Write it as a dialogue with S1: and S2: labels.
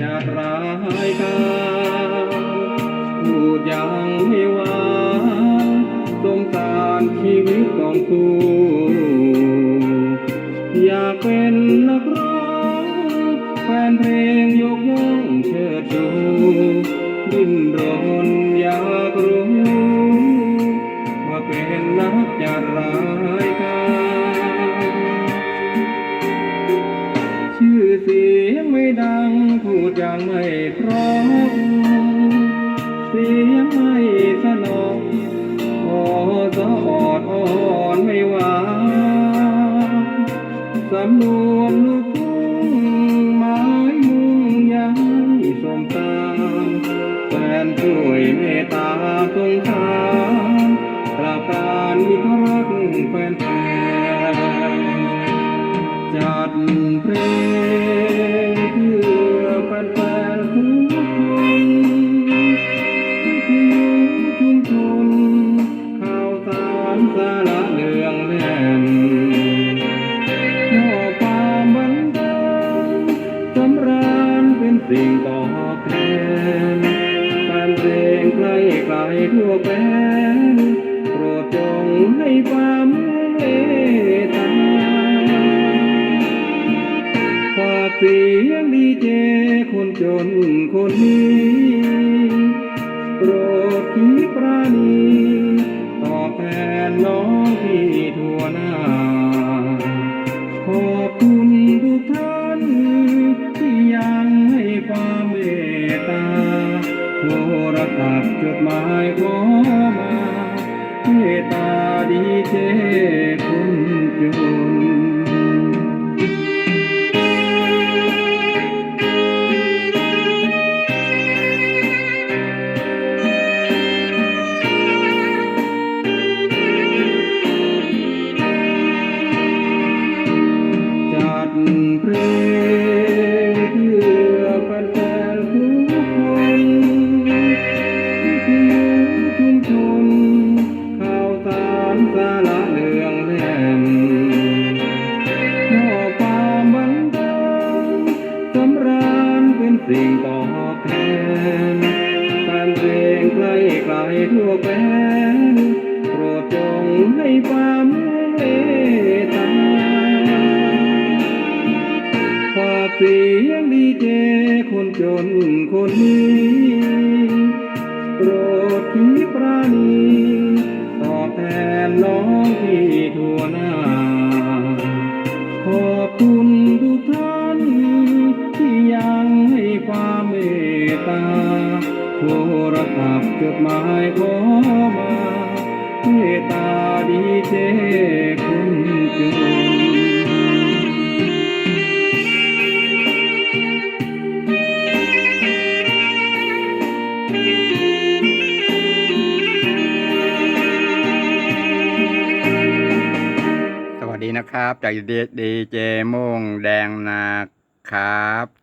S1: จะร้ายกาจพูดยังไม่วางสงสารชีวิตของสู่อยากเป็นนักร้องแฟนเพลง ย่างไม่พราะเสียงไม่สนองพอสะออดอ่อนไม่หวานสำนวนลูกทุ่งไม้มุ่งยังสมตามแฟนช่วยเมตตาสงสารกราบการมิตรรักแฟนแฟนจัดเพลง ทั่วแผ่นโปรดจงให้ความเมตตาฝากเสียงดีเจคนจนคนนี้โปรดคิดปราณีตอบแทนน้องที่ทั่วหน้า เมตตา ทั่วแผ่นโปรดจงให้ความเมตตาฝากเสียงดีเจคนจนคนนี้ โทรศัพท์จดหมายขอมาเมตตาดีเจคนจน
S2: สวัสดีนะครับ จากดีเจโมงแดงนะครับ